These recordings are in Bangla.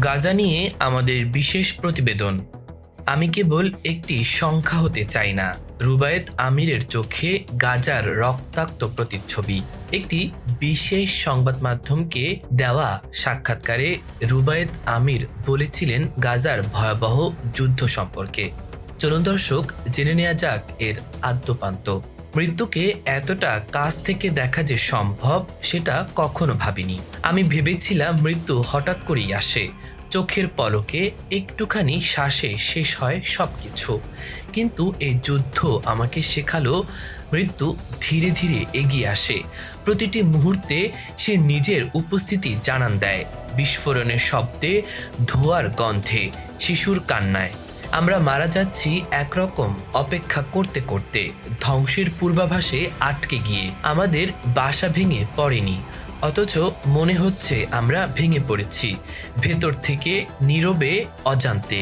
গাজা নিয়ে আমাদের বিশেষ প্রতিবেদন। আমি কেবল একটি সংখ্যা হতে চাই না। রুবায়েত আমিরের চোখে গাজার রক্তাক্ত প্রতিচ্ছবি। একটি বিশেষ সংবাদ মাধ্যমকে দেওয়া সাক্ষাৎকারে রুবায়েত আমির বলেছিলেন গাজার ভয়াবহ যুদ্ধ সম্পর্কে। চলুন দর্শক, জেনে নেওয়া যাক এর আদ্যপান্ত। মৃত্যুকে এতটা কাছ থেকে দেখা যে সম্ভব, সেটা কখনো ভাবিনি। আমি ভেবেছিলাম মৃত্যু হঠাৎ করেই আসে। চোখের পলকে একটুখানি শ্বাসে শেষ হয় সবকিছু। কিন্তু এই যুদ্ধ আমাকে শেখালো, মৃত্যু ধীরে ধীরে এগিয়ে আসে। প্রতিটি মুহূর্তে সে নিজের উপস্থিতি জানান দেয়। বিস্ফোরণের শব্দে ধোয়ার গন্ধে, শিশুর কান্নায়। আমরা মারা যাচ্ছি একরকম অপেক্ষা করতে করতে। ধ্বংসের পূর্বাভাসে আটকে গিয়ে আমাদের বাসা ভেঙে পড়েনি। অথচ মনে হচ্ছে আমরা ভেঙে পড়েছি, ভেতর থেকে নীরবে, অজান্তে।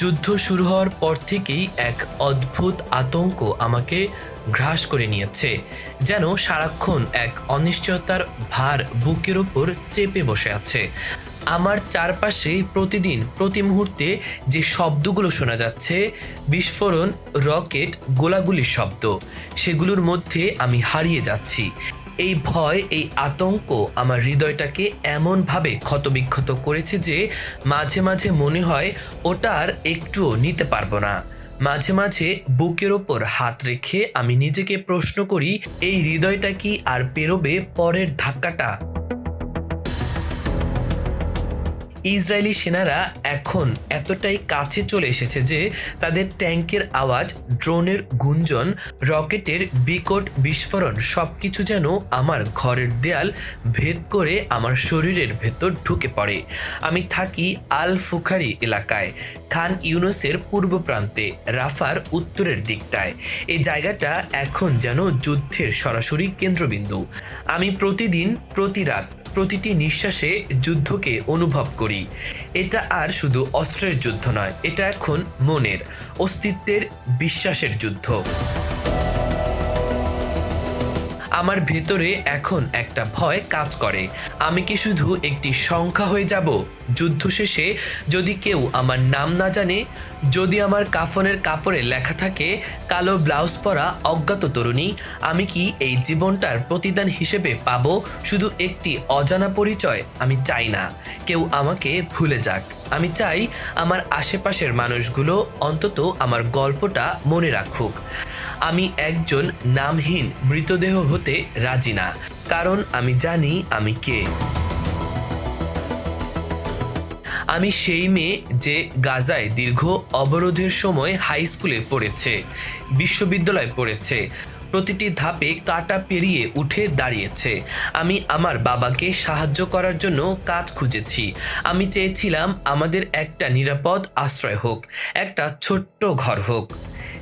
যুদ্ধ শুরু হওয়ার পর থেকেই এক অদ্ভুত আতঙ্ক আমাকে গ্রাস করে নিয়েছে, যেন সারাক্ষণ এক অনিশ্চয়তার ভার বুকের ওপর চেপে বসে আছে। আমার চারপাশে প্রতিদিন, প্রতি মুহূর্তে যে শব্দগুলো শোনা যাচ্ছে, বিস্ফোরণ, রকেট, গোলাগুলির শব্দ, সেগুলোর মধ্যে আমি হারিয়ে যাচ্ছি। এই ভয়, এই আতঙ্ক আমার হৃদয়টাকে এমনভাবে ক্ষতবিক্ষত করেছে যে মাঝে মাঝে মনে হয় ওটা আর একটুও নিতে পারব না। মাঝে মাঝে বুকের ওপর হাত রেখে আমি নিজেকে প্রশ্ন করি, এই হৃদয়টা কি আর পেরোবে পরের ধাক্কাটা? ইসরায়েলি সেনারা এখন এতটাই কাছে চলে এসেছে যে তাদের ট্যাঙ্কের আওয়াজ, ড্রোনের গুঞ্জন, রকেটের বিকট বিস্ফোরণ সব কিছু যেন আমার ঘরের দেয়াল ভেদ করে আমার শরীরের ভেতর ঢুকে পড়ে। আমি থাকি আল ফুখারি এলাকায়, খান ইউনুসের পূর্ব প্রান্তে, রাফার উত্তরের দিকটায়। এই জায়গাটা এখন যেন যুদ্ধের সরাসরি কেন্দ্রবিন্দু। আমি প্রতিদিন, প্রতি রাত প্রতিটি নিঃশ্বাসে যুদ্ধকে অনুভব করি। এটা আর শুধু অস্ত্রের যুদ্ধ নয়, এটা এখন মনের, অস্তিত্বের বিশ্বাসের যুদ্ধ। আমার ভেতরে এখন একটা ভয় কাজ করে। আমি কি শুধু একটি সংখ্যা হয়ে যাব? যুদ্ধ শেষে যদি কেউ আমার নাম না জানে, যদি আমার কাফনের কাপড়ে লেখা থাকে, কালো ব্লাউজ পরা অজ্ঞাত তরুণী, আমি কি এই জীবনটার প্রতিদান হিসেবে পাব? শুধু একটি অজানা পরিচয় আমি চাই না। কেউ আমাকে ভুলে যাক। আমি চাই আমার আশেপাশের মানুষগুলো অন্তত আমার গল্পটা মনে রাখুক। আমি একজন নামহীন মৃতদেহ হতে রাজি না। কারণ আমি জানি আমি কে। আমি সেই মেয়ে যে গাজায় দীর্ঘ অবরোধের সময় হাই স্কুলে পড়েছে, বিশ্ববিদ্যালয়ে পড়েছে, প্রতিটি ধাপে কাটা পেরিয়ে উঠে দাঁড়িয়েছে। আমি আমার বাবাকে সাহায্য করার জন্য কাজ খুঁজেছি। আমি চেয়েছিলাম আমাদের একটা নিরাপদ আশ্রয় হোক, একটা ছোট্ট ঘর হোক।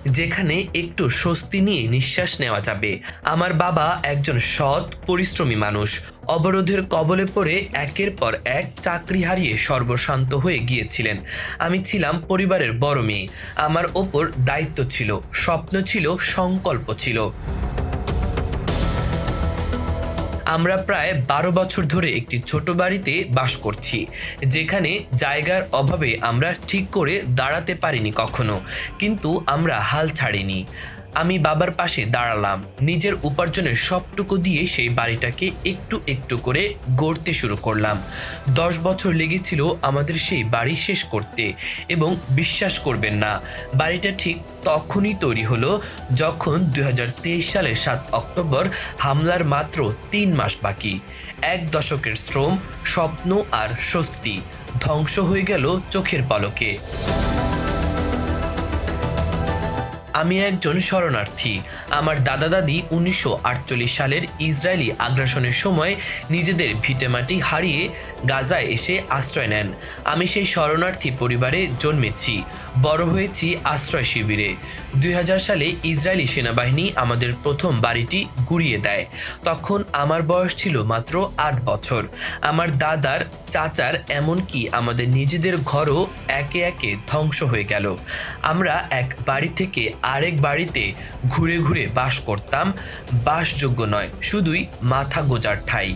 যেখানে একটু স্বস্তি নিয়ে নিঃশ্বাস নেওয়া যাবে। আমার বাবা একজন সৎ, পরিশ্রমী মানুষ। অবরোধের কবলে পড়ে একের পর এক চাকরি হারিয়ে সর্বশান্ত হয়ে গিয়েছিলেন। আমি ছিলাম পরিবারের বড় মেয়ে। আমার ওপর দায়িত্ব ছিল, স্বপ্ন ছিল, সংকল্প ছিল। আমরা প্রায় বারো বছর ধরে একটি ছোট বাড়িতে বাস করছি, যেখানে জায়গার অভাবে আমরা ঠিক করে দাঁড়াতে পারিনি কখনো, কিন্তু আমরা হাল ছাড়িনি। আমি বাবার পাশে দাঁড়ালাম। নিজের উপার্জনের সবটুকু দিয়ে সেই বাড়িটাকে একটু একটু করে গড়তে শুরু করলাম। দশ বছর লেগেছিল আমাদের সেই বাড়ি শেষ করতে এবং বিশ্বাস করবেন না, বাড়িটা ঠিক তখনই তৈরি হলো যখন দু হাজার তেইশ সালের সাত অক্টোবর হামলার মাত্র তিন মাস বাকি। এক দশকের শ্রম, স্বপ্ন আর স্বস্তি ধ্বংস হয়ে গেল চোখের পলকে। আমি একজন শরণার্থী। আমার দাদা দাদি উনিশশো আটচল্লিশ সালের ইসরায়েলি আগ্রাসনের সময় নিজেদের ভিটেমাটি হারিয়ে গাজায় এসে আশ্রয় নেন। আমি সেই শরণার্থী পরিবারে জন্মেছি। বড় হয়েছি আশ্রয় শিবিরে। দুই হাজার সালে ইসরায়েলি সেনাবাহিনী আমাদের প্রথম বাড়িটি গুড়িয়ে দেয়। তখন আমার বয়স ছিল মাত্র আট বছর। আমার দাদার চাচার এমনকি আমাদের নিজেদের ঘরও একে একে ধ্বংস হয়ে গেল। আমরা এক বাড়ি থেকে আরেক বাড়িতে ঘুরে ঘুরে বাস করতাম। বাসযোগ্য নয়, শুধুই মাথা গোজার ঠাই।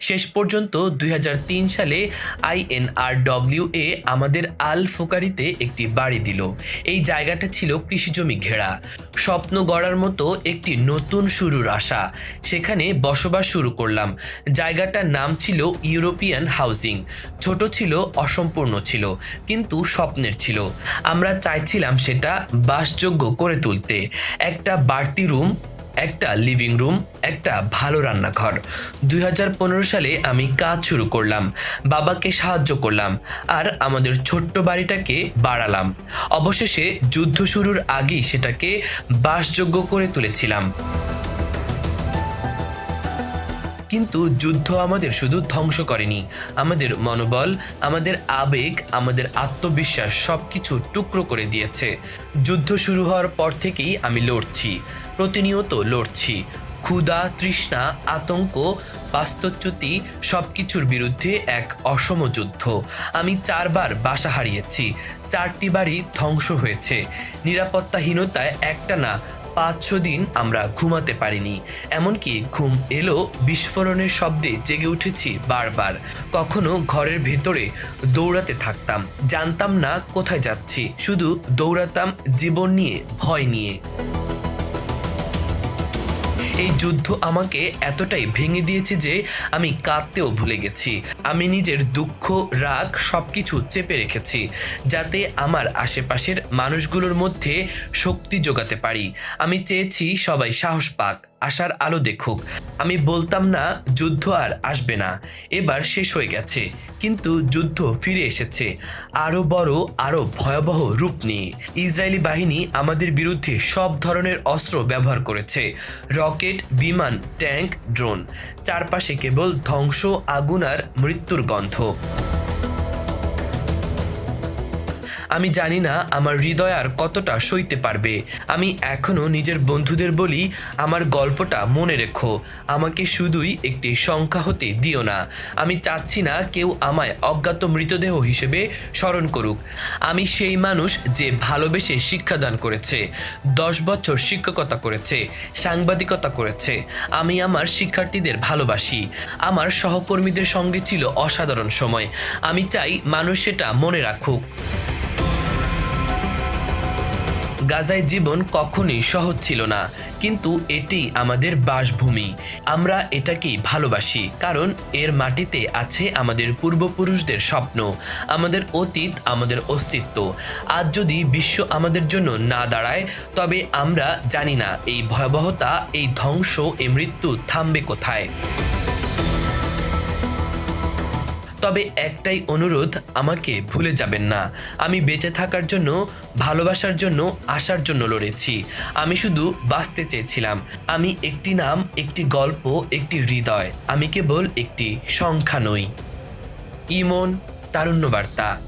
শেষ পর্যন্ত দুই হাজার তিন সালে আইএনআরডব্লিউ এ আমাদের আল ফুকারিতে একটি বাড়ি দিল। এই জায়গাটা ছিল কৃষিজমি ঘেরা। স্বপ্ন গড়ার মতো একটি নতুন শুরুর আশা। সেখানে বসবাস শুরু করলাম। জায়গাটার নাম ছিল ইউরোপিয়ান হাউজিং। ছোট ছিল, অসম্পূর্ণ ছিল, কিন্তু স্বপ্নের ছিল। আমরা চাইছিলাম সেটা বাসযোগ্য করে তুলতে। একটা বাড়তি রুম একটা লিভিং রুম একটা ভালো রান্নাঘর। দুই হাজার পনেরো সালে আমি কাজ শুরু করলাম, বাবাকে সাহায্য করলাম, আর আমাদের ছোট্ট বাড়িটাকে বাড়ালাম। অবশেষে যুদ্ধ শুরুর আগেই সেটাকে বাসযোগ্য করে তুলেছিলাম। কিন্তু যুদ্ধ আমাদের শুধু ধ্বংস করেনি। আমাদের মনোবল, আমাদের আবেগ, আমাদের আত্মবিশ্বাস সব কিছু টুকরো করে দিয়েছে। যুদ্ধ শুরু হওয়ার পর থেকেই আমি লড়ছি, প্রতিনিয়ত লড়ছি। ক্ষুধা, তৃষ্ণা, আতঙ্ক, বাস্তুচ্যুতি সব কিছুর বিরুদ্ধে এক অসম যুদ্ধ। আমি চারবার বাসা হারিয়েছি, চারটি বাড়ি ধ্বংস হয়েছে। নিরাপত্তাহীনতায় একটা না পাঁচশো দিন আমরা ঘুমাতে পারিনি। এমনকি ঘুম এলো বিস্ফোরণের শব্দে জেগে উঠেছি বারবার। কখনো ঘরের ভেতরে দৌড়াতে থাকতাম। জানতাম না কোথায় যাচ্ছি। শুধু দৌড়াতাম জীবন নিয়ে, ভয় নিয়ে। এই যুদ্ধ আমাকে এতটাই ভেঙে দিয়েছে যে আমি কাঁদতেও ভুলে গেছি। আমি নিজের দুঃখ, রাগ সবকিছু চেপে রেখেছি যাতে আমার আশেপাশের মানুষগুলোর মধ্যে শক্তি যোগাতে পারি। আমি চেয়েছি সবাই সাহস পাক। আশার আলো দেখুক। আমি বলতাম না, যুদ্ধ আর আসবে না। এবার শেষ হয়ে গেছে। কিন্তু যুদ্ধ ফিরে এসেছে। আরও বড় আরও ভয়াবহ রূপ নিয়ে। ইসরায়েলি বাহিনী আমাদের বিরুদ্ধে সব ধরনের অস্ত্র ব্যবহার করেছে। রকেট, বিমান, ট্যাঙ্ক, ড্রোন। চারপাশে কেবল ধ্বংস, আগুন আর মৃত্যুর গন্ধ। আমি জানি না আমার হৃদয় আর কতটা সইতে পারবে। আমি এখনও নিজের বন্ধুদের বলি, আমার গল্পটা মনে রেখো। আমাকে শুধুই একটি সংখ্যা হতে দিও না। আমি চাচ্ছি না কেউ আমায় অজ্ঞাত মৃতদেহ হিসেবে স্মরণ করুক। আমি সেই মানুষ যে ভালোবেসে শিক্ষাদান করেছে, দশ বছর শিক্ষকতা করেছে, সাংবাদিকতা করেছে। আমি আমার শিক্ষার্থীদের ভালোবাসি। আমার সহকর্মীদের সঙ্গে ছিল অসাধারণ সময়। আমি চাই মানুষ সেটা মনে রাখুক। গাজায় জীবন কখনোই সহজ ছিল না। কিন্তু এটি আমাদের বাসভূমি। আমরা এটাকেই ভালোবাসি, কারণ এর মাটিতে আছে আমাদের পূর্বপুরুষদের স্বপ্ন, আমাদের অতীত, আমাদের অস্তিত্ব। আজ যদি বিশ্ব আমাদের জন্য না দাঁড়ায়, তবে আমরা জানি না এই ভয়াবহতা, এই ধ্বংস, এই মৃত্যু থামবে কোথায়। তবে একটাই অনুরোধ, আমাকে ভুলে যাবেন না। আমি বেঁচে থাকার জন্য, ভালোবাসার জন্য আসার জন্য লড়েছি। আমি শুধু বাঁচতে চেয়েছিলাম। আমি একটি নাম, একটি গল্প, একটি হৃদয়। আমি কেবল একটি সংখ্যা নই। ইমন তারুণ্য বার্তা